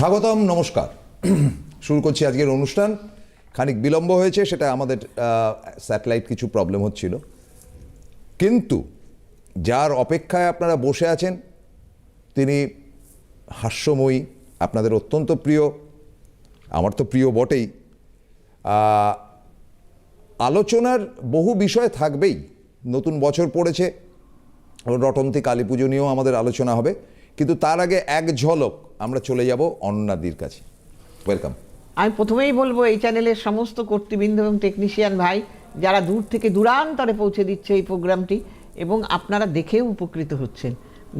স্বাগতম, নমস্কার। শুরু করছি আজকের অনুষ্ঠান। খানিক বিলম্ব হয়েছে, সেটা আমাদের স্যাটেলাইট কিছু প্রবলেম হচ্ছিল। কিন্তু যার অপেক্ষায় আপনারা বসে আছেন, তিনি হাস্যময়ী, আপনাদের অত্যন্ত প্রিয়, আমার তো প্রিয় বটেই। আলোচনার বহু বিষয় থাকবেই। নতুন বছর পড়েছে রটন্তি কালী পুজো নিয়েও আমাদের আলোচনা হবে। কিন্তু তার আগে এক ঝলক। আমরা চলে যাব অন্নাদির কাছে। ওয়েলকাম আমি প্রথমেই বলব এই চ্যানেলের সমস্ত কর্তৃবৃন্দ এবং টেকনিশিয়ান ভাই যারা দূর থেকে দূরান্তরে পৌঁছে দিচ্ছে এই প্রোগ্রামটি এবং আপনারা দেখেও উপকৃত হচ্ছেন।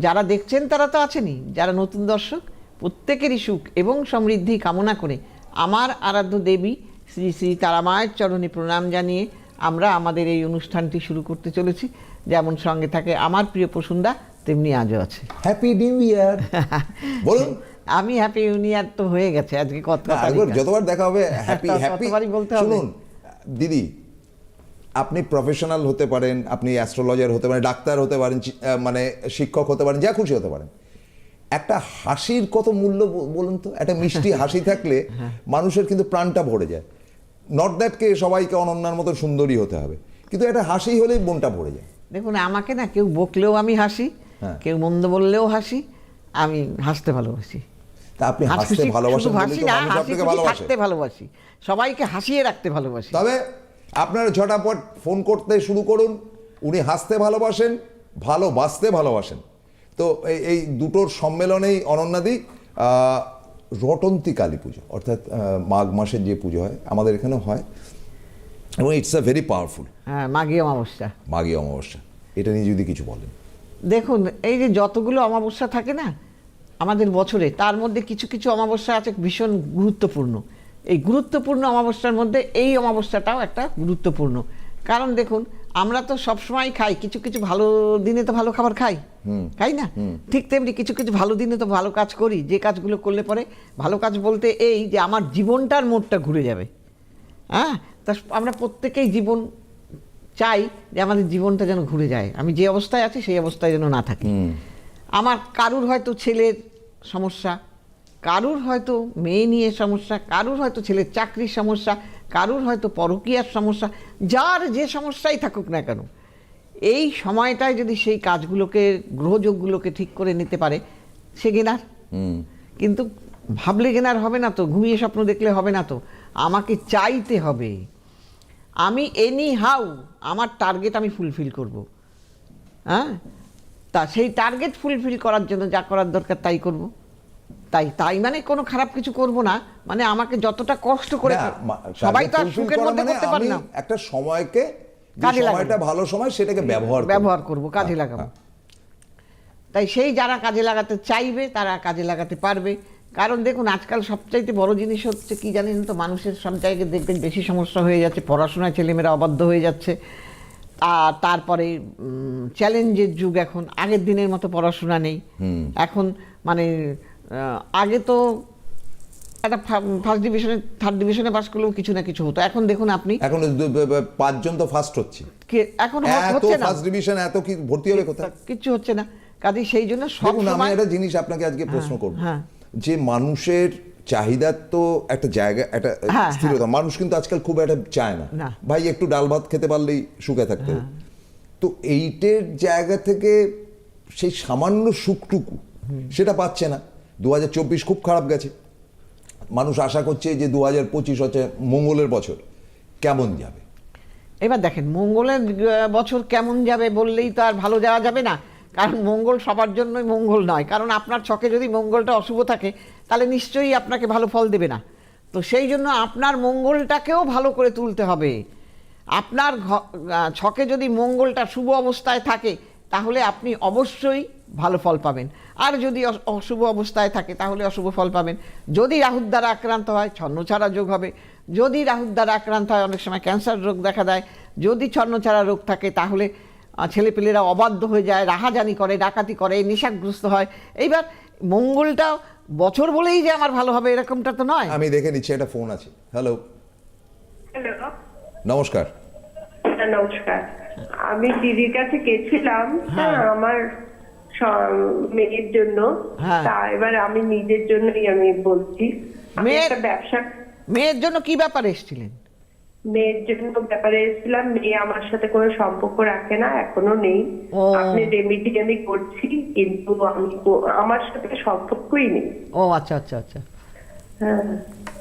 যারা দেখছেন তারা তো আছেনই। যারা নতুন দর্শক প্রত্যেকেরই সুখ এবং সমৃদ্ধি কামনা করে আমার আরাধ্য দেবী শ্রী শ্রী তারামায়ের চরণে প্রণাম জানিয়ে আমরা আমাদের এই অনুষ্ঠানটি শুরু করতে চলেছি। যেমন সঙ্গে থাকে আমার প্রিয় প্রসুন্দা তেমনি আজও আছে। হ্যাপি নিউ ইয়ার বলুন আমি হ্যাপি ইউনিয়ার তো হয়ে গেছে আজকে কত একবার যতবার দেখা হবে হ্যাপি হ্যাপি বলতে হবে। শুনুন দিদি আপনি প্রফেশনাল হতে পারেন আপনি অ্যাস্ট্রোলজার হতে পারেন ডাক্তার হতে পারেন মানে শিক্ষক হতে পারেন যা খুশি হতে পারেন। একটা হাসির কত মূল্য বলুন তো? একটা মিষ্টি হাসি থাকলে মানুষের কিন্তু প্রাণটা ভরে যায়। নট দ্যাটকে সবাইকে অনন্যার মতো সুন্দরী হতে হবে কিন্তু একটা হাসি হলেই মনটা ভরে যায়। দেখুন আমাকে না কেউ বকলেও আমি হাসি হ্যাঁ। কেউ মন্দ বললেও হাসি আমি হাসতে ভালোবাসি। তা আপনি হাসতে ভালোবাসেন হাসি না হাসি থাকতে ভালোবাসি। সবাইকে হাসিয়ে রাখতে ভালোবাসি। তবে আপনারা ঝটাপট ফোন করতে শুরু করুন উনি হাসতে ভালোবাসেন ভালোবাসতে ভালোবাসেন। তো এই- এই দুটোর সম্মেলনেই অনন্যাদি রটন্তি কালী পুজো অর্থাৎ মাঘ মাসের যে পুজো হয় আমাদের এখানে হয়। এবং ইটস আ ভেরি পাওয়ারফুল হ্যাঁ মাঘী অমাবস্যা। মাঘী অমাবস্যা। এটা নিয়ে যদি কিছু বলেন। দেখুন এই যে যতগুলো অমাবস্যা থাকে না আমাদের বছরে তার মধ্যে কিছু কিছু অমাবস্যা আছে ভীষণ গুরুত্বপূর্ণ। এই গুরুত্বপূর্ণ অমাবস্যার মধ্যে এই অমাবস্যাটাও একটা গুরুত্বপূর্ণ। কারণ দেখুন আমরা তো সবসময় খাই কিছু কিছু ভালো দিনে তো ভালো খাবার খাই। খাই না? ঠিক তেমনি কিছু কিছু ভালো দিনে তো ভালো কাজ করি যে কাজগুলো করলে পরে ভালো কাজ বলতে এই যে আমার জীবনটার মোড়টা ঘুরে যাবে। হ্যাঁ? তা আমরা প্রত্যেকেই জীবন চাই যে আমাদের জীবনটা যেন ঘুরে যায়। আমি যে অবস্থায় আছি সেই অবস্থায় যেন না থাকি। আমার কারুর হয়তো ছেলের সমস্যা। কারুর হয়তো মেয়ে নিয়ে সমস্যা কারুর হয়তো ছেলের চাকরির সমস্যা কারুর হয়তো পরকীয়ার সমস্যা যার যে সমস্যাই থাকুক না কেন এই সময়টায় যদি সেই কাজগুলোকে গ্রহযোগগুলোকে ঠিক করে নিতে পারে সে গেনার। কিন্তু ভাবলে গেনার হবে না তো ঘুমিয়ে স্বপ্ন দেখলে হবে না তো আমাকে চাইতে হবে। আমি এনি হাউ আমার টার্গেট আমি ফুলফিল করব। হ্যাঁ? তা সেই টার্গেট ফুলফিল করার জন্য যা করার দরকার তাই করব তাই তাই মানে কোনো খারাপ কিছু করব না মানে আমাকে যতটা কষ্ট করে সবাই তো সুখের মধ্যে মানে করতে পারে না একটা সময়কে কাজে। সময়টা ভালো সময় সেটাকে ব্যবহার করব। ব্যবহার করব কাজে হ্যাঁ, লাগাবো হ্যাঁ। তাই সেই যারা কাজে লাগাতে চাইবে তারা কাজে লাগাতে পারবে কারণ দেখুন আজকাল সবচাইতে বড় জিনিস হচ্ছে কি জানেন তো মানুষের সব জায়গায় দেখবেন বেশি সমস্যা হয়ে যাচ্ছে পড়াশোনায় ছেলেমেয়েরা অবাধ্য হয়ে যাচ্ছে তারপরে চ্যালেঞ্জের যুগ এখন। আগের দিনের মতো পড়াশোনা নেই। এখন মানে আগে তো একটা ফার্স্ট ডিভিশনে থার্ড ডিভিশনে পাস করলেও কিছু না কিছু হতো। এখন দেখুন আপনি এখন পাঁচজন তো ফার্স্ট হচ্ছে। কে- এখন হচ্ছে না। ফার্স্ট ডিভিশন এত কি ভর্তি হবে কোথায়? কিচ্ছু হচ্ছে না। কাজে সেই জন্য সব আমি একটা জিনিস আপনাকে আজকে প্রশ্ন করব। হ্যাঁ। যে মানুষের চাহিদার তো একটা জায়গা একটা হ্যাঁ, স্থিরতা। মানুষ কিন্তু আজকাল খুব একটা চায় না। না। ভাই একটু ডাল ভাত খেতে পারলেই সুখে থাকতে তো এইটের জায়গা থেকে সেই সামান্য সুখটুকু সেটা পাচ্ছে না। দু খুব খারাপ গেছে। মানুষ আশা করছে যে দু হাজার পঁচিশ হচ্ছে মঙ্গলের বছর। কেমন যাবে? এবার দেখেন মঙ্গলের বছর কেমন যাবে বললেই তো আর ভালো যাওয়া যাবে না। কারণ মঙ্গল সবার জন্যই মঙ্গল নয়। কারণ আপনার ছকে যদি মঙ্গলটা অশুভ থাকে তাহলে নিশ্চয়ই আপনাকে ভালো ফল দেবে না। তো সেই জন্য আপনার মঙ্গলটাকেও ভালো করে তুলতে হবে। আপনার ছকে যদি মঙ্গলটা শুভ অবস্থায় থাকে, তাহলে আপনি অবশ্যই ভালো ফল পাবেন। আর যদি অশুভ অবস্থায় থাকে, তাহলে অশুভ ফল পাবেন। যদি রাহুর দ্বারা আক্রান্ত হয় ছন্নছাড়া যোগ হবে। যদি রাহুর দ্বারা আক্রান্ত হয়, অনেক সময় ক্যান্সার রোগ দেখা দেয়। যদি ছন্নছাড়া রোগ থাকে, তাহলে ছেলেপেলেরা অবাধ্য হয়ে যায়, রাহাজানি করে, ডাকাতি করে, নেশাগ্রস্ত হয়। এইবার মঙ্গলটা বছর বলেই যে আমার ভালো হবে এরকমটা তো নয়। আমি দেখে নিচ্ছি একটা ফোন আছে। হ্যালো হ্যালো নমস্কার। হ্যাঁ, নমস্কার। আমি দিদির কাছে গেছিলাম হ্যাঁ। আমার মেয়ের জন্য। হ্যাঁ। তা এবার আমি নিজের জন্যই আমি বলছি। আমি মেয়ের- একটা ব্যবসা মেয়ের জন্য কি ব্যাপারে এসেছিলেন? মেয়ের জন্য ব্যাপারে এসেছিলাম মেয়ে আমার সাথে কোনো সম্পর্ক রাখে না এখনও নেই। আপনি রেমিডি আমি করছি কিন্তু আমি আমার সাথে সম্পর্কই নেই। ও আচ্ছা আচ্ছা আচ্ছা। হ্যাঁ।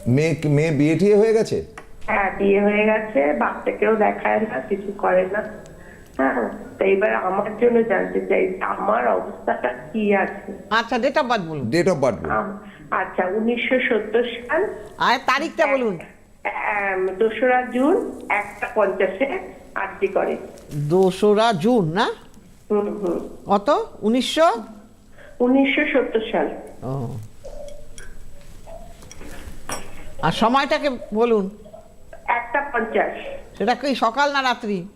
মেয়ে মেয়ে বিয়ে টিয়ে হয়ে গেছে? হ্যাঁ বিয়ে হয়ে গেছে বাচ্চাকেও দেখায় না কিছু করে না। হ্যাঁ তো এবার আমার জন্য জানতে চাই আমার অবস্থাটা কি আছে? আচ্ছা ডেট অফ বার্থ বলুন। ডেট অফ বার্থ আচ্ছা উনিশশো সত্তর সাল। আর তারিখটা বলুন। দোসরা জুন একটা পঞ্চাশে আরজি করে। দোসরা জুন না? কত? উনিশশো? উনিশশো সত্তর সাল। ও। আর সময়টাকে বলুন। একটা পঞ্চাশ। সেটা কি সকাল না রাত্রি?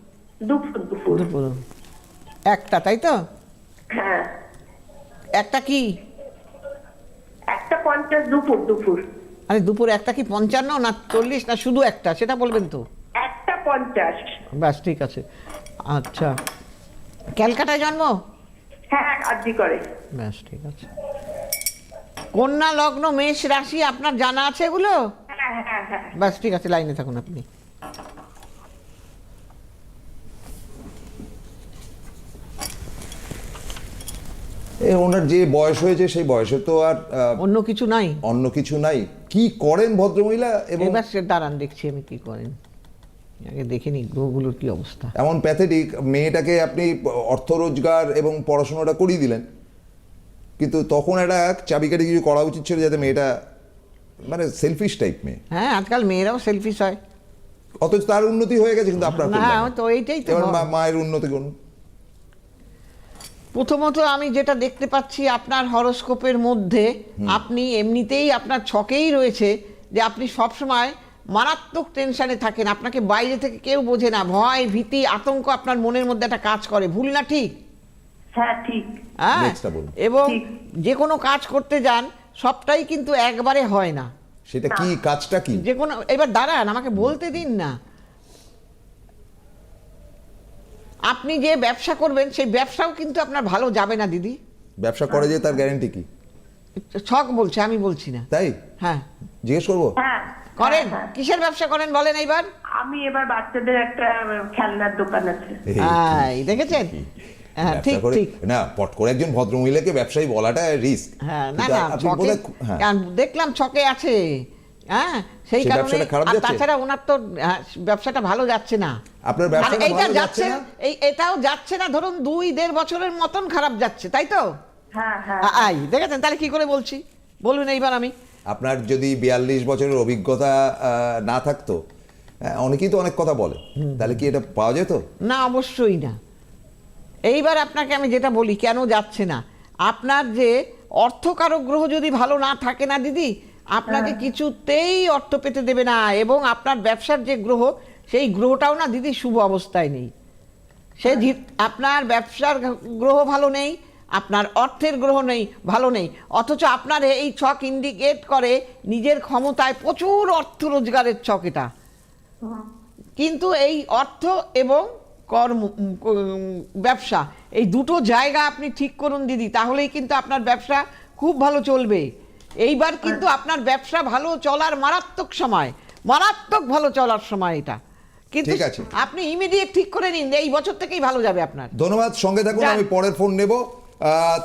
দুপুর দুপুর। দুপুর। একটা তাই তো? হ্যাঁ। একটা কি? একটা পঞ্চাশ দুপুর দুপুর। আরে দুপুর একটা কি পঞ্চান্ন না চল্লিশ না শুধু একটা? সেটা বলবেন তো। একটা পঞ্চাশ। ব্যাস ঠিক আছে। আচ্ছা। ক্যালকাটায় জন্ম? হ্যাঁ আরজি করে ব্যাস ঠিক আছে। কন্যা লগ্ন মেষ রাশি আপনার জানা আছে এগুলো? হ্যাঁ হ্যাঁ হ্যাঁ। ব্যাস ঠিক আছে লাইনে থাকুন আপনি। এ ওনার যে বয়স হয়েছে সেই বয়সে তো আর অন্য কিছু নাই। অন্য কিছু নাই। কি করেন ভদ্রমহিলা এবং এবার সে দাঁড়ান দেখছি আমি কি করেন। আগে দেখে নি গ্রহগুলোর কি অবস্থা। এমন প্যাথেটিক মেয়েটাকে আপনি অর্থ রোজগার এবং পড়াশোনাটা করিয়ে দিলেন কিন্তু তখন একটা চাবিকাঠি কিছু করা উচিত ছিল যাতে মেয়েটা মানে সেলফিশ টাইপ মেয়ে। হ্যাঁ আজকাল মেয়েরাও সেলফিশ হয়। অথচ তার উন্নতি হয়ে গেছে কিন্তু আপনার না তো এইটাই তো হয়। মায়ের উন্নতি করুন। প্রথমত আমি যেটা দেখতে পাচ্ছি আপনার হরস্কোপের মধ্যে আপনি এমনিতেই আপনার ছকেই রয়েছে যে আপনি সবসময় মারাত্মক টেনশনে থাকেন আপনাকে বাইরে থেকে কেউ বোঝে না ভয় ভীতি আতঙ্ক আপনার মনের মধ্যে একটা কাজ করে ভুল না ঠিক? হ্যাঁ ঠিক। হ্যাঁ। এবং যে কোনো কাজ করতে যান সবটাই কিন্তু একবারে হয় না। সেটা কি কাজটা কি? যে কোনো এবার দাঁড়ান আমাকে বলতে দিন না। আপনি যে ব্যবসা করবেন সেই ব্যবসাও কিন্তু আপনার ভালো যাবে না দিদি। ব্যবসা করে যে তার গ্যারান্টি কি? ছক বলছে আমি বলছি না। তাই? হ্যাঁ। জিজ্ঞেস করব? হ্যাঁ করেন। হ্যাঁ, হ্যাঁ। কিসের ব্যবসা করেন বলেন এইবার? আমি এবার বাচ্চাদের একটা খেলনার দোকান আছে। দেখেছেন? হ্যাঁ ঠিক ঠিক। না পট করে একজন ভদ্রমহিলাকে ব্যবসায়ী বলাটা রিস্ক হ্যাঁ না না ছকে হ্যাঁ। কারণ দেখলাম ছকে আছে। হ্যাঁ সেই কারণে আর তাছাড়া ওনার তো হ্যাঁ, ব্যবসাটা ভালো যাচ্ছে না। আপনার ব্যবসাটা এইটা যাচ্ছে যাচ্ছে না? এই এটাও যাচ্ছে না ধরুন দুই দেড় বছরের মতন খারাপ যাচ্ছে তাই তো? হ্যাঁ হ্যাঁ। আই দেখেছেন? তাহলে কি করে বলছি? বলুন এইবার আমি। আপনার যদি বিয়াল্লিশ বছরের অভিজ্ঞতা না থাকতো অনেকেই তো অনেক কথা বলে। তাহলে কি এটা পাওয়া যেত? না অবশ্যই না। এইবার আপনাকে আমি যেটা বলি কেন যাচ্ছে না? আপনার যে অর্থকারক গ্রহ যদি ভালো না থাকে না দিদি আপনাকে কিছুতেই অর্থ পেতে দেবে না এবং আপনার ব্যবসার যে গ্রহ সেই গ্রহটাও না দিদি শুভ অবস্থায় নেই। সে আপনার ব্যবসার গ্রহ ভালো নেই আপনার অর্থের গ্রহ নেই ভালো নেই। অথচ আপনার এই ছক ইন্ডিকেট করে নিজের ক্ষমতায় প্রচুর অর্থ রোজগারের ছক এটা। কিন্তু এই অর্থ এবং কর্ম ব্যবসা এই দুটো জায়গা আপনি ঠিক করুন দিদি তাহলেই কিন্তু আপনার ব্যবসা খুব ভালো চলবে। এইবার কিন্তু আপনার ব্যবসা ভালো চলার মারাত্মক সময় মারাত্মক ভালো চলার সময় এটা। কিন্তু ঠিক আছে। আপনি ইমিডিয়েট ঠিক করে নিন এই বছর থেকেই ভালো যাবে আপনার। ধন্যবাদ সঙ্গে থাকুন আমি পরের ফোন নেব।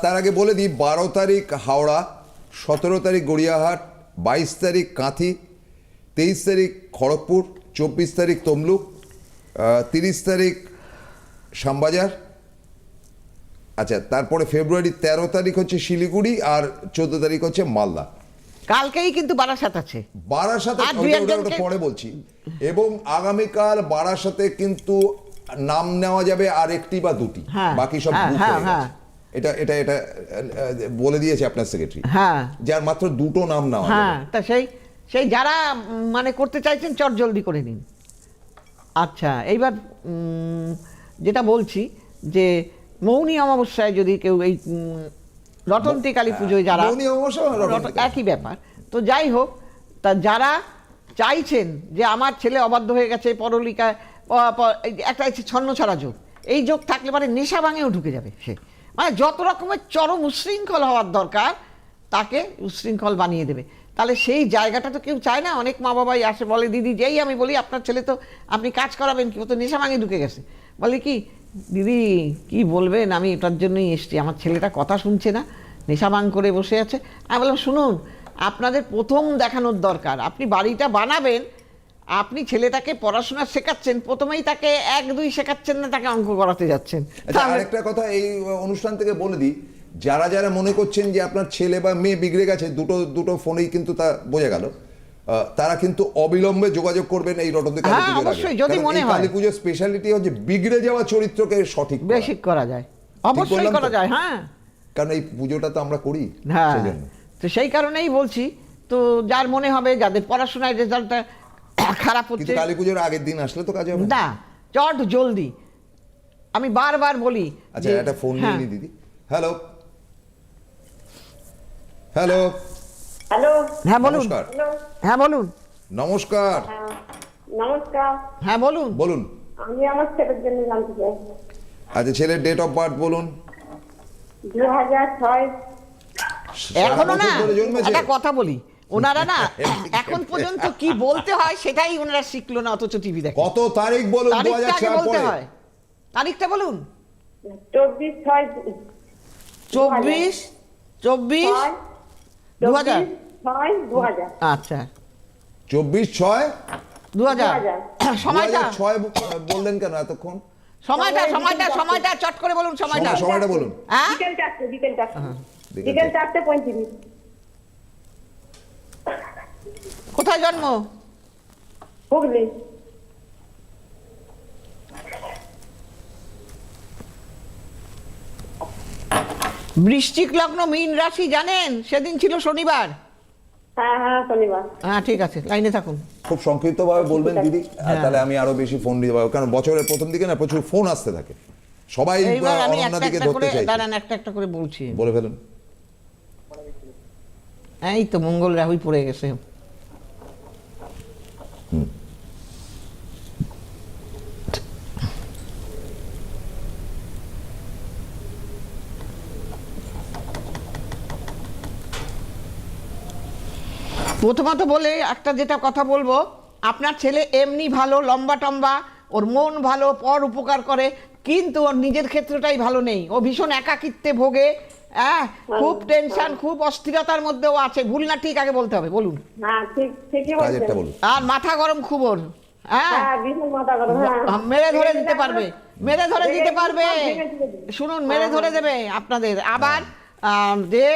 তার আগে বলে দিই বারো তারিখ হাওড়া সতেরো তারিখ গড়িয়াহাট বাইশ তারিখ কাঁথি তেইশ তারিখ খড়গপুর চব্বিশ তারিখ তমলুক তিরিশ তারিখ শ্যামবাজার আচ্ছা তারপরে ফেব্রুয়ারি তেরো তারিখ হচ্ছে শিলিগুড়ি আর চোদ্দ তারিখ হচ্ছে মালদা। কালকেই কিন্তু বারাসাত আছে। বারাসাতে পরে বলছি। এবং আগামীকাল বারাসাতে কিন্তু নাম নেওয়া যাবে আর একটি বা দুটি। হ্যাঁ, বাকি সব হ্যাঁ, হ্যাঁ। এটা এটা এটা বলে দিয়েছে আপনার সেক্রেটারি হ্যাঁ। যার মাত্র দুটো নাম নেওয়া হ্যাঁ তা সেই সেই যারা মানে করতে চাইছেন চট জলদি করে নিন। আচ্ছা এইবার উম, যেটা বলছি যে মৌনী অমাবস্যায় যদি কেউ এই রটন্তি কালী পুজোয় যারা মৌনী একই ব্যাপার। তো যাই হোক তা যারা চাইছেন যে আমার ছেলে অবাধ্য হয়ে গেছে পরলিকায় প- প- এই যে একটা আছে ছন্ন ছাড়া যোগ এই যোগ থাকলে পরে নেশা ভাঙেও ঢুকে যাবে সে। মানে যত রকমের চরম উশৃঙ্খল হওয়ার দরকার তাকে উশৃঙ্খল বানিয়ে দেবে। তাহলে সেই জায়গাটা তো কেউ চায় না অনেক মা বাবাই আসে বলে দিদি যেই আমি বলি আপনার ছেলে তো আপনি কাজ করাবেন কি? ও তো নেশা ভাঙে ঢুকে গেছে। বলে কি দিদি কি বলবেন? আমি এটার জন্যই এসছি। আমার ছেলেটা কথা শুনছে না নেশা ভাঙ করে বসে আছে। আমি বললাম শুনুন আপনাদের প্রথম দেখানোর দরকার। আপনি বাড়িটা বানাবেন আপনি ছেলেটাকে পড়াশোনা শেখাচ্ছেন প্রথমেই তাকে এক দুই শেখাচ্ছেন না তাকে অঙ্ক করাতে যাচ্ছেন। আচ্ছা আরেকটা কথা এই অনুষ্ঠান থেকে বলে দিই যারা যারা মনে করছেন যে আপনার ছেলে বা মেয়ে বিগড়ে গেছে দুটো দুটো ফোনেই কিন্তু তা বোঝা গেল। তারা কিন্তু অবিলম্বে যোগাযোগ করবেন এই কালী হ্যাঁ। অবশ্যই, যদি মনে হয়। কালী পুজোর স্পেশালিটি হচ্ছে বিগড়ে যাওয়া চরিত্রকে সঠিক। বেশি করা যায়। অবশ্যই করা যায় হ্যাঁ। কারণ এই পুজোটা তো আমরা করি হ্যাঁ। তো সেই কারণেই বলছি তো যার মনে হবে যাদের পড়াশোনায় রেজাল্টটা খারাপ হচ্ছে কালী পুজোর আগের দিন আসলে তো কাজে হবে না। না চট জলদি। আমি বারবার বলি আচ্ছা একটা ফোন নিয়ে হ্যাঁ, দিদি। Hello hello hello. হ্যাঁ বলুন। নমস্কার। হ্যাঁ বলুন। নমস্কার। হ্যাঁ, নমস্কার। হ্যাঁ বলুন। বলুন। আমি আমার ছেলের জন্য জানতে চাই। আচ্ছা ছেলের ডেট অফ বার্থ বলুন। দু হাজার ছয়। এখনও না? একটা কথা বলি। ওনারা না এখন পর্যন্ত কি বলতে হয় সেটাই ওনারা শিখলো না অথচ টিভি দেখে। কত তারিখ বলুন তারিখটা বলতে হয়। তারিখটা বলুন। চব্বিশ ছয়। চব্বিশ চব্বিশ। দু হাজার ছয় দু হাজার আচ্ছা। চব্বিশ ছয়? দু হাজার সময়টা? ছয় বললেন কেন এতক্ষণ? সময়টা সময়টা সময়টা চট করে বলুন সময়টা। সময়টা বলুন। হ্যাঁ? বিকেল চারটে বিকেল চারটে। বিকেল বিকেল চারটে পঁয়ত্রিশ। কোথায় জন্ম? হুগলি। বৃশ্চিক লগ্ন মীন রাশি জানেন? সেদিন ছিল শনিবার। হ্যাঁ হ্যাঁ শনিবার। হ্যাঁ ঠিক আছে লাইনে থাকুন। খুব সংক্ষিপ্ত ভাবে বলবেন দিদি। আর তাহলে আমি আরও বেশি ফোন দিতে পারব কারণ বছরের প্রথম দিকে না প্রচুর ফোন আসতে থাকে। সবাই আমি অনন্যা একটা দিকে একটা করে ধরতে চাই দাঁড়ান একটা একটা করে বলছি। বলে ফেলুন। এই তো মঙ্গল রাহুই পড়ে গেছে। প্রথমত বলে একটা যেটা কথা বলব আপনার ছেলে এমনি ভালো লম্বা টম্বা ওর মন ভালো পর উপকার করে কিন্তু ওর নিজের ক্ষেত্রটাই ভালো নেই। ও ভীষণ একাকিত্বে ভোগে হ্যাঁ খুব টেনশন খুব অস্থিরতার মধ্যেও আছে। ভুল না ঠিক আগে বলতে হবে বলুন। হ্যাঁ ঠিক ঠিকই কাজেরটা বলছেন। বলুন। আর মাথা গরম খুব ওর হ্যাঁ হ্যাঁ ভীষণ মাথা গরম হ্যাঁ। মেরে ধরে দিতে পারবে মেরে ধরে দিতে পারবে। শুনুন মেরে হ্যাঁ, ধরে হ্যাঁ। দেবে আপনাদের। আবার যে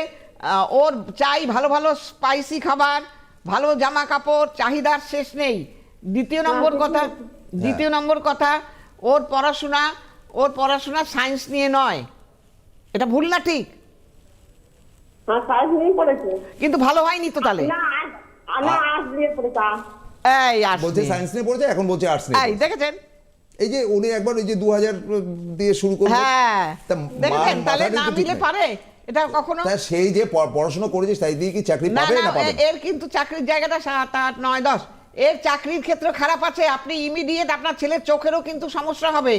ওর চাই ভালো ভালো স্পাইসি খাবার ভালো জামা কাপড় চাহিদার শেষ নেই। দ্বিতীয় নম্বর কথা দ্বিতীয় নম্বর কথা ওর পড়াশোনা ওর পড়াশোনা সায়েন্স নিয়ে নয়। এটা ভুল না ঠিক? হ্যাঁ সাইজ নিয়ে পড়েছে। কিন্তু ভালো হয়নি তো তাহলে? না আজ- না আজ দিয়ে পড়েছে আজ। এই বলছে সায়েন্স নিয়ে পড়েছে এখন বলছে আর্টস নিয়ে এই দেখেছেন? এই যে উনি একবার ওই যে দু হাজার দিয়ে শুরু করলেন হ্যাঁ। দেখেছেন? তাহলে না নেই। পারে। এটা কখনো সেই যে পড়াশোনা করেছে তাই দিয়ে কি চাকরি পাবে না না পাবে? এর কিন্তু চাকরির জায়গাটা সাত আট নয় দশ। এর চাকরির ক্ষেত্র খারাপ আছে আপনি ইমিডিয়েট আপনার ছেলের চোখেরও কিন্তু সমস্যা হবে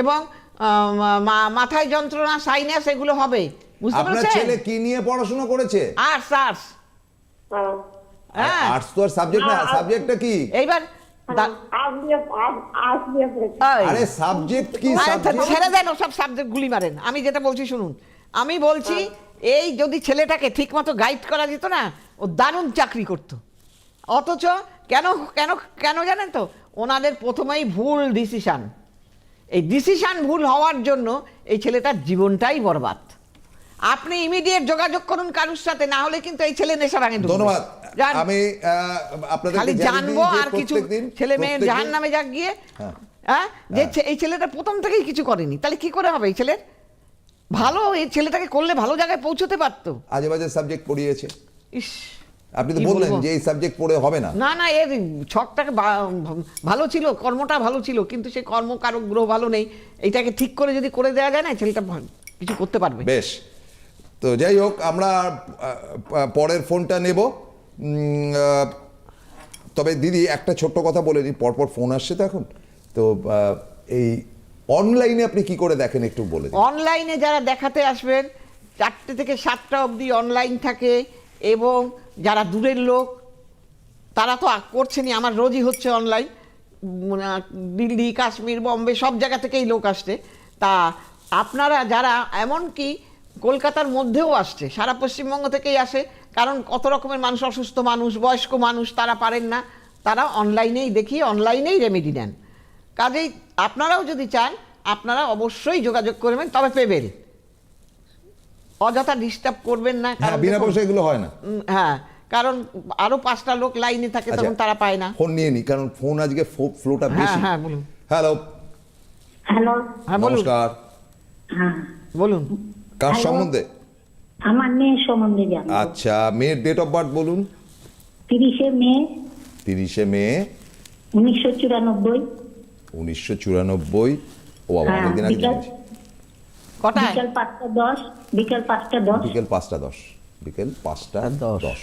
এবং মাথায় যন্ত্রণা সাইনাস এগুলো হবে। বুঝতে আপনার ছেলে কি নিয়ে পড়াশোনা করেছে? আর্টস আর্টস হ্যাঁ। হ্যাঁ। আর্টস তো আর সাবজেক্ট না সাবজেক্টটা কি? এইবার এই, আরে সাবজেক্ট কি ছেড়ে দেন ওসব সাবজেক্ট গুলি মারেন। আমি যেটা বলছি শুনুন। আমি বলছি এই যদি ছেলেটাকে ঠিক মতো গাইড করা যেত না ও দারুণ চাকরি করতো। অথচ কেন কেন কেন জানেন তো? ওনাদের প্রথমেই ভুল ডিসিশন এই ডিসিশন ভুল হওয়ার জন্য এই ছেলেটার জীবনটাই বরবাদ। আপনি ইমিডিয়েট যোগাযোগ করুন কারুর সাথে না হলে কিন্তু এই ছেলে নেশা ভাঙে। ধন্যবাদ। আমি আপনাদের খালি জানব আর কিছু ছেলে মেয়ে জাহান নামে যাক গিয়ে হ্যাঁ। হ্যাঁ যে এই ছেলেটা প্রথম থেকেই কিছু করেনি। তাহলে কি করে হবে এই ছেলের? ভালো এই ছেলেটাকে করলে ভালো জায়গায় পৌঁছতে পারতো। আজে বাজে সাবজেক্ট পড়িয়েছে। ইস আপনি তো বললেন যে এই সাবজেক্ট পড়ে হবে না। না না এর ছকটাকে ভালো ছিল কর্মটা ভালো ছিল কিন্তু সেই কর্মকারক গ্রহ ভালো নেই। এইটাকে ঠিক করে যদি করে দেওয়া যায় না ছেলেটা কিছু করতে পারবে। বেশ। তো যাই হোক আমরা পরের ফোনটা নেব। তবে দিদি একটা ছোট্ট কথা বলে দিই পরপর ফোন আসছে তো এখন। তো এই অনলাইনে আপনি কি করে দেখেন একটু বলে অনলাইনে যারা দেখাতে আসবেন, চারটে থেকে সাতটা অবধি অনলাইন থাকে এবং যারা দূরের লোক, তারা তো করছেনই, আমার রোজই হচ্ছে অনলাইন দিল্লি, কাশ্মীর, বম্বে, সব জায়গা থেকেই লোক আসছে। তা আপনারা যারা, এমনকি কলকাতার মধ্যেও আসছে, সারা পশ্চিমবঙ্গ থেকেই আসে, কারণ কত রকমের মানুষ, অসুস্থ মানুষ, বয়স্ক মানুষ, তারা পারেন না, তারা অনলাইনেই দেখিয়ে অনলাইনেই রেমেডি নেন। কাজেই আপনারাও যদি চান আপনারা অবশ্যই যোগাযোগ করবেন তবে পেবেন অযথা ডিস্টার্ব করবেন না হ্যাঁ কারণ বিনা পয়সা এগুলো হয় না। হ্যাঁ কারণ আরও পাঁচটা লোক লাইনে থাকে আচ্ছা, তখন তারা পায় না। ফোন নিয়ে নি কারণ ফোন আজকে ফ্লোটা হ্যাঁ বেশি। হ্যাঁ বলুন। হ্যালো হ্যালো হ্যাঁ বলুন। নমস্কার। হ্যাঁ। বলুন। কার সম্বন্ধে? আমার মেয়ের সম্বন্ধে জানব। আচ্ছা মেয়ের ডেট অফ বার্থ বলুন। তিরিশে মে। তিরিশে মে। উনিশশো চুরানব্বই। উনিশশো চুরানব্বই ও বাবা হ্যাঁ, অনেকদিন আগে বিকাল কটায়? বিকাল পাঁচটা দশ বিকাল পাঁচটা দশ। বিকেল পাঁচটা দশ বিকেল পাঁচটা দশ। দশ।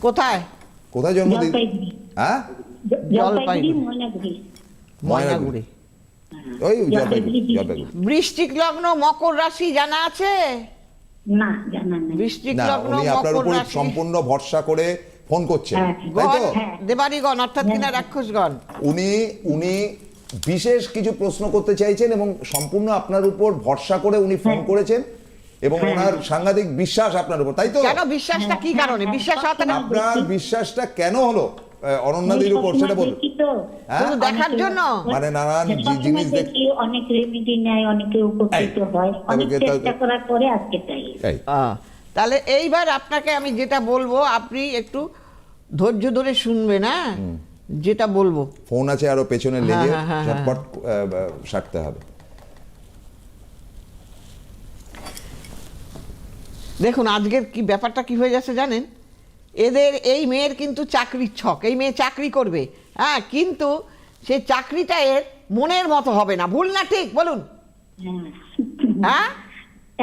কোথায়? কোথায় জন্মদিন? হ্যাঁ? জলপাইগুড়ি। জলপাইগুড়ি। ময়নাগুড়ি। ময়নাগুড়ি। ওই জলপাইগুড়ি জলপাইগুড়ি বৃষ্টিক লগ্ন মকর রাশি জানা আছে? না জানা নেই। বৃষ্টিক লগ্ন উনি আপনার উপর সম্পূর্ণ ভরসা করে ফোন করছেন হ্যাঁ। তাই তো? দেবাড়িগণ অর্থাৎ কিনা রাক্ষসগণ। উনি উনি বিশেষ কিছু প্রশ্ন করতে চাইছেন এবং সম্পূর্ণ আপনার উপর ভরসা করে উনি ফোন করেছেন এবং ওনার সাংঘাতিক বিশ্বাস আপনার উপর তাই তো? কেন বিশ্বাসটা কি কারণে? বিশ্বাস আপনার বিশ্বাসটা কেন হলো? অনন্যাদির উপর সেটা বলুন। হ্যাঁ? দেখার জন্য। মানে নানান জিনিস দেখ- দেখি অনেক রেমেডি নেয় অনেকে উপকৃত হয়। অনেক চেষ্টা করার পরে আজকে তাই। তাহলে এইবার আপনাকে আমি যেটা বলব আপনি একটু ধৈর্য ধরে শুনবেন হ্যাঁ? যেটা বলব। ফোন আছে আরও পেছনে লেগে হ্যাঁ, হ্যাঁ, হ্যাঁ, ঝটপট সারতে হবে। দেখুন আজকের কি ব্যাপারটা কি হয়ে যাচ্ছে জানেন? এদের এই মেয়ের কিন্তু চাকরির ছক এই মেয়ে চাকরি করবে। হ্যাঁ কিন্তু সেই চাকরিটা এর মনের মতো হবে না। ভুল না ঠিক? বলুন। হ্যাঁ। হ্যাঁ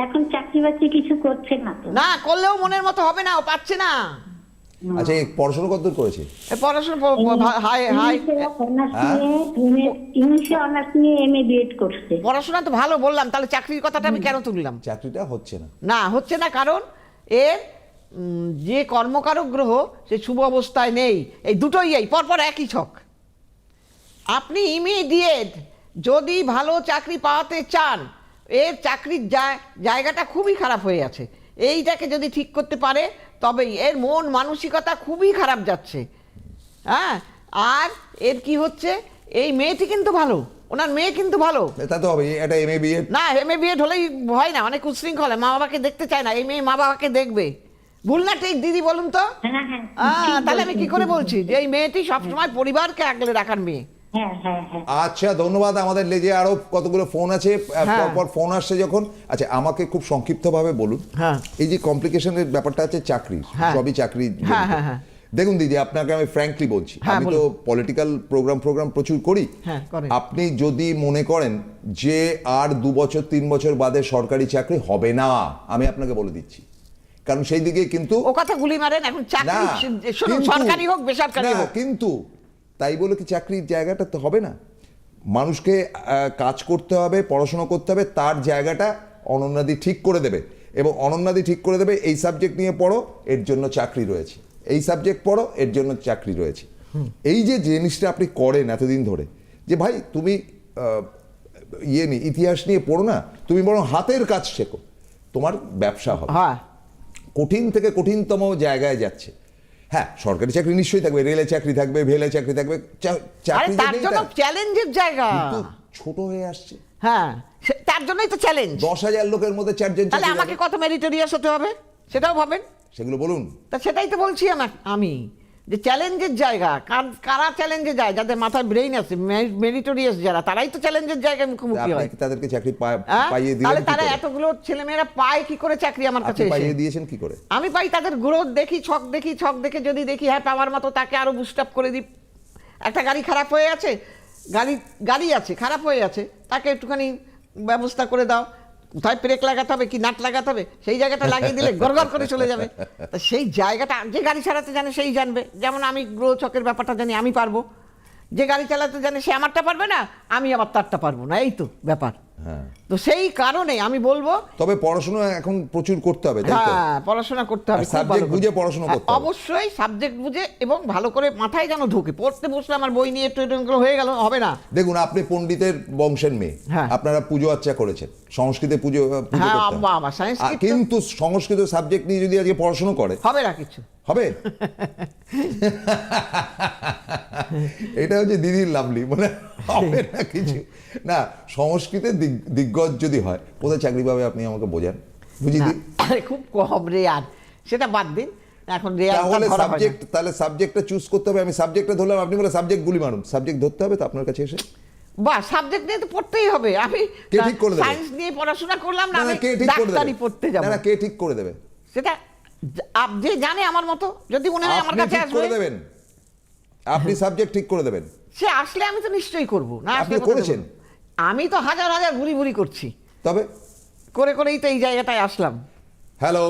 এখন চাকরি বাকরি কিছু করছে না না করলেও মনের মতো হবে না ও পাচ্ছে না। আচ্ছা এই পড়াশোনা কতদূর করেছে? পড়াশোনা হাই হাই হ্যাঁ? নিয়ে এম.এ. ইংলিশে অনার্স নিয়ে এমএ বিএড করছে। পড়াশোনা তো ভালো বললাম তাহলে চাকরির কথাটা আমি কেন তুললাম? চাকরিটা হচ্ছে না। না হচ্ছে না কারণ এর যে কর্মকারক গ্রহ সে শুভ অবস্থায় নেই। এই দুটোই এই পরপর একই ছক। আপনি ইমিডিয়েট যদি ভালো চাকরি পাওয়াতে চান এর চাকরির জায়গাটা খুবই খারাপ হয়ে আছে। এইটাকে যদি ঠিক করতে পারে তবেই এর মন মানসিকতা খুবই খারাপ যাচ্ছে। হ্যাঁ? আর এর কি হচ্ছে? এই মেয়েটি কিন্তু ভালো। ওনার মেয়ে কিন্তু ভালো। তা তো হবে এটা এম এ বি না এম এ বিএড হলেই হয় না অনেক উচ্ছৃঙ্খল হয়। মা বাবাকে দেখতে চায় না এই মেয়ে মা বাবাকে দেখবে। ভুল না ঠিক দিদি বলুন তো? হ্যাঁ হ্যাঁ। তাহলে আমি কি করে বলছি যে এই মেয়েটি সবসময় পরিবারকে আগলে রাখার মেয়ে। আচ্ছা ধন্যবাদ। আমাদের লেজে আরও কতগুলো ফোন আছে। হ্যাঁ। পরপর ফোন আসছে যখন। আচ্ছা আমাকে খুব সংক্ষিপ্তভাবে বলুন। হ্যাঁ। এই যে কমপ্লিকেশনের ব্যাপারটা আছে চাকরি হ্যাঁ। সবই চাকরি হ্যাঁ, হ্যাঁ, হ্যাঁ। দেখুন দিদি আপনাকে আমি ফ্র্যাঙ্কলি বলছি। হ্যাঁ, আমি তো পলিটিক্যাল প্রোগ্রাম প্রোগ্রাম প্রচুর করি। হ্যাঁ, আপনি যদি মনে করেন যে আর দু বছর তিন বছর বাদে সরকারি চাকরি হবে না আমি আপনাকে বলে দিচ্ছি। কারণ সেই দিকে কিন্তু ও কথা গুলি মারেন এখন চাকরি সরকারি হোক বেসরকারি হোক। কিন্তু তাই বলে কি চাকরির জায়গাটা তো হবে না? মানুষকে কাজ করতে হবে পড়াশোনা করতে হবে তার জায়গাটা অনন্যাদি ঠিক করে দেবে। এবং অনন্যাদি ঠিক করে দেবে এই সাবজেক্ট নিয়ে পড়ো এর জন্য চাকরি রয়েছে। এই সাবজেক্ট পড়ো এর জন্য চাকরি রয়েছে। এই যে জিনিসটা আপনি করেন এতদিন ধরে যে ভাই তুমি ইয়ে নিয়ে ইতিহাস নিয়ে পড়ো না তুমি বরং হাতের কাজ শেখো তোমার ব্যবসা হবে। হ্যাঁ। কঠিন থেকে কঠিনতম জায়গায় যাচ্ছে। হ্যাঁ সরকারি চাকরি নিশ্চয়ই থাকবে রেলে চাকরি থাকবে ভেলে চাকরি থাকবে চাকরি তার জন্য চ্যালেঞ্জের জায়গা। ছোট হয়ে আসছে। হ্যাঁ তার জন্যই তো চ্যালেঞ্জ দশ হাজার লোকের মধ্যে চারজন তাহলে আমাকে। কত মেরিটোরিয়াস হতে হবে? সেটাও ভাবেন? সেগুলো বলুন। তা সেটাই তো বলছি আমার আমি। যে চ্যালেঞ্জের জায়গা কার- চ্যালেঞ্জে যায় যাদের মাথায় ব্রেইন আছে মেরিটোরিয়াস যারা তারাই তো চ্যালেঞ্জের জায়গায় মুখোমুখি হয়। তাদেরকে চাকরি হ্যাঁ? পাইয়ে তাহলে দিলেন কি তারা? এতগুলো ছেলেমেয়েরা পায় কি করে চাকরি আমার কাছে পাইয়ে দিয়েছেন কি করে? আমি পাই তাদের গ্রোথ দেখি ছক দেখি ছক দেখে যদি দেখি হ্যাঁ পাওয়ার মতো তাকে আরও বুস্ট আপ করে দিই। একটা গাড়ি খারাপ হয়ে আছে গাড়ি গাড়ি আছে খারাপ হয়ে আছে তাকে একটুখানি ব্যবস্থা করে দাও। কোথায় ব্রেক লাগাতে হবে কি নাট লাগাতে হবে সেই জায়গাটা লাগিয়ে দিলে গড়গড় করে চলে যাবে। তা সেই জায়গাটা যে গাড়ি চালাতে জানে সেই জানবে। যেমন আমি গ্রহ চকের ব্যাপারটা জানি আমি পারব। যে গাড়ি চালাতে জানে সে আমারটা পারবে না আমি আমার তারটা পারব না এই তো ব্যাপার। তো সেই কারণে আমি বলব তবে পড়াশোনা এখন প্রচুর করতে হবে হ্যাঁ পড়াশোনা করতে হবে করে। বুঝে পড়াশোনা করতে হ্যাঁ, হবে। অবশ্যই সাবজেক্ট বুঝে এবং ভালো করে মাথায় যেন ঢোকে পড়তে বসলে আমার বই নিয়ে করে হয়ে গেল হবে না দেখুন আপনি পণ্ডিতের বংশের মেয়ে হ্যাঁ। আপনারা পুজো আর্চা করেছেন সংস্কৃতে পুজো হ্যাঁ, হয়। কিন্তু সংস্কৃত সাবজেক্ট নিয়ে যদি আজকে পড়াশোনা করে হবে না কিছু হবে এটা হচ্ছে দিদির লাভলি মানে হবে না কিছু। না সংস্কৃতের দিগ- দিগ্গজ যদি হয় কোথায় চাকরি পাবে আপনি আমাকে বোঝান? বুঝি খুব কম রেয়ার। সেটা বাদ দিন। এখন তাহলে সাবজেক্ট তাহলে সাবজেক্টটা চুজ করতে হবে। আমি সাবজেক্টটা ধরলাম আপনি বলে সাবজেক্ট গুলি মারুন। সাবজেক্ট ধরতে হবে তো আপনার কাছে এসে? বা সাবজেক্ট নিয়ে তো পড়তেই হবে। আমি কে ঠিক করে দেবে? সায়েন্স নিয়ে পড়াশোনা করলাম না আমি ডাক্তারি পড়তে যাব। না কে ঠিক করে দেবে? সেটা আপ- যে জানে আমার মতো যদি মনে হয় আমার কাছে আসবে। করে দেবেন। আপনি সাবজেক্ট ঠিক করে দেবেন। সে আসলে আমি তো নিশ্চয়ই করব না আপনি করেছেন? আমি তো হাজার হাজার ঘুরি ঘুরি করছি। তবে? করে করেই তো এই জায়গাটায় আসলাম। হ্যালো?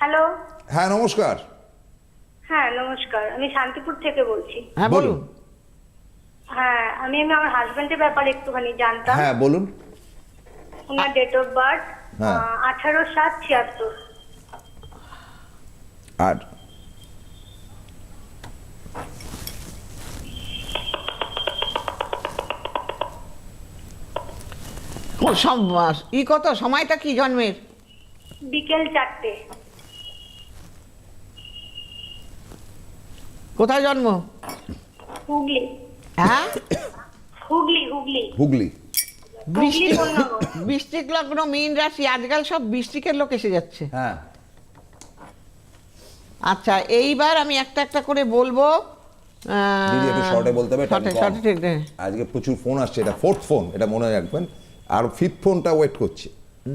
হ্যালো? হ্যাঁ নমস্কার। হ্যাঁ নমস্কার। আমি শান্তিপুর থেকে বলছি। হ্যাঁ বলুন। হ্যাঁ আমি আমি আমার হাজবেন্ডের ব্যাপারে একটুখানি জানতাম। হ্যাঁ বলুন। ওনার ডেট অফ বার্থ। আঠারো সাত ছিয়াত্তর। আর ই কত? সময়টা কি জন্মের? বিকেল চারটে। কোথায় জন্ম? হুগলি। হ্যাঁ? হুগলি হুগলি। হুগলি। বৃষ্টি। বৃষ্টিক লগ্ন মীন রাশি আজকাল সব বৃষ্টিকের লোক এসে যাচ্ছে। হ্যাঁ। আচ্ছা এইবার আমি একটা একটা করে বলব। আহ, দিদি একটু শর্টে বলতে হবে time কম। ঠিক নেই। আজকে প্রচুর ফোন আসছে এটা ফোর্থ ফোন এটা মনে রাখবেন। আর ফিফথ ফোনটা ওয়েট করছে।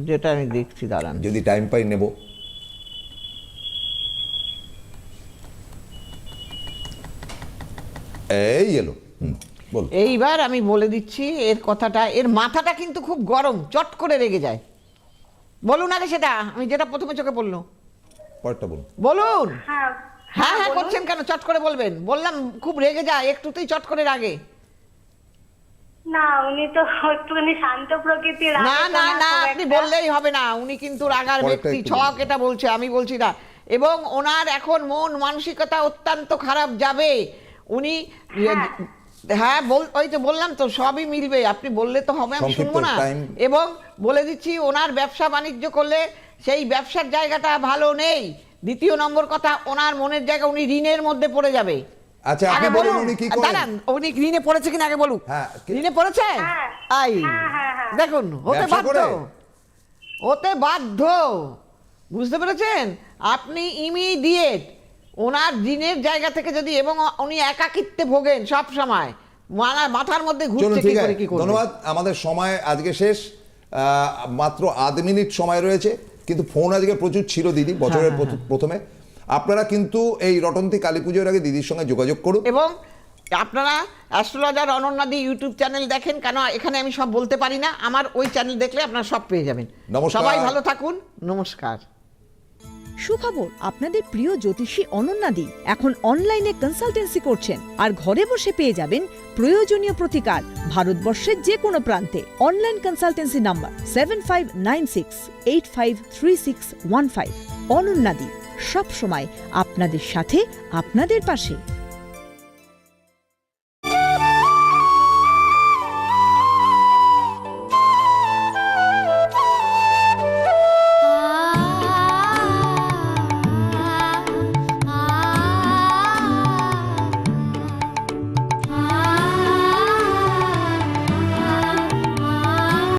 যেটা আমি দেখছি দাঁড়ান। যদি টাইম পাই নেব। এই এলো এইবার আমি বলে দিচ্ছি এর কথাটা এর মাথাটা কিন্তু খুব গরম চট করে রেগে যায়। বলুন আগে সেটা আমি যেটা প্রথমে চোখে পড়ল। পরেরটা বলুন। বলুন। হ্যাঁ হ্যাঁ হ্যাঁ করছেন কেন? চট করে বলবেন। বললাম খুব রেগে যায় একটুতেই চট করে রাগে। না উনি তো একটুখানি শান্ত প্রকৃতির না না না আপনি বললেই হবে না। উনি কিন্তু রাগার ব্যক্তি। ছক এটা বলছে আমি বলছি না। এবং ওনার এখন মন মানসিকতা অত্যন্ত খারাপ যাবে। উনি হ্যাঁ। হ্যাঁ বল ওই তো বললাম তো সবই মিলবে। আপনি বললে তো হবে আমি শুনব না। এবং বলে দিচ্ছি ওনার ব্যবসা বাণিজ্য করলে সেই ব্যবসার জায়গাটা ভালো নেই। দ্বিতীয় নম্বর কথা ওনার মনের জায়গা উনি ঋণের মধ্যে পড়ে যাবে। আচ্ছা, আপনি আগে বলুন উনি কি করেন? দাঁড়ান উনি ঋণে পড়েছে কিনা আগে বলুন। হ্যাঁ, ঋণে পড়েছে? হ্যাঁ। আই হ্যাঁ, হ্যাঁ, হ্যাঁ। দেখুন হতে বাধ্য। হতে বাধ্য। বুঝতে পেরেছেন? আপনি ইমিডিয়েট ওনার দিনের জায়গা থেকে যদি এবং উনি একাকিত্বে ভোগেন সব সময় মানা- মাথার মধ্যে ঘুরছে কি ঠিক করে আছে। কি করবে? ধন্যবাদ। আমাদের সময় আজকে শেষ। আহ, মাত্র আধ মিনিট সময় রয়েছে। কিন্তু ফোন আজকে প্রচুর ছিল দিদি বছরের প্রথমে। আপনারা কিন্তু এই রটন্তি কালী পুজোর আগে দিদির সঙ্গে যোগাযোগ করুন। এবং আপনারা অ্যাস্ট্রোলজার অনন্যাদি ইউটিউব চ্যানেল দেখেন কেন এখানে আমি সব বলতে পারি না আমার ওই চ্যানেল দেখলে আপনারা সব পেয়ে যাবেন। নমস্কার। সবাই ভালো থাকুন নমস্কার। সুখবর আপনাদের প্রিয় জ্যোতিষী অনন্যাদি এখন অনলাইনে কনসালটেন্সি করছেন আর ঘরে বসে পেয়ে যাবেন প্রয়োজনীয় প্রতিকার ভারতবর্ষের যে কোনো প্রান্তে। Online consultancy number seven five nine six eight five three six one five অনন্যাদি। সবসময় আপনাদের সাথে আপনাদের পাশে।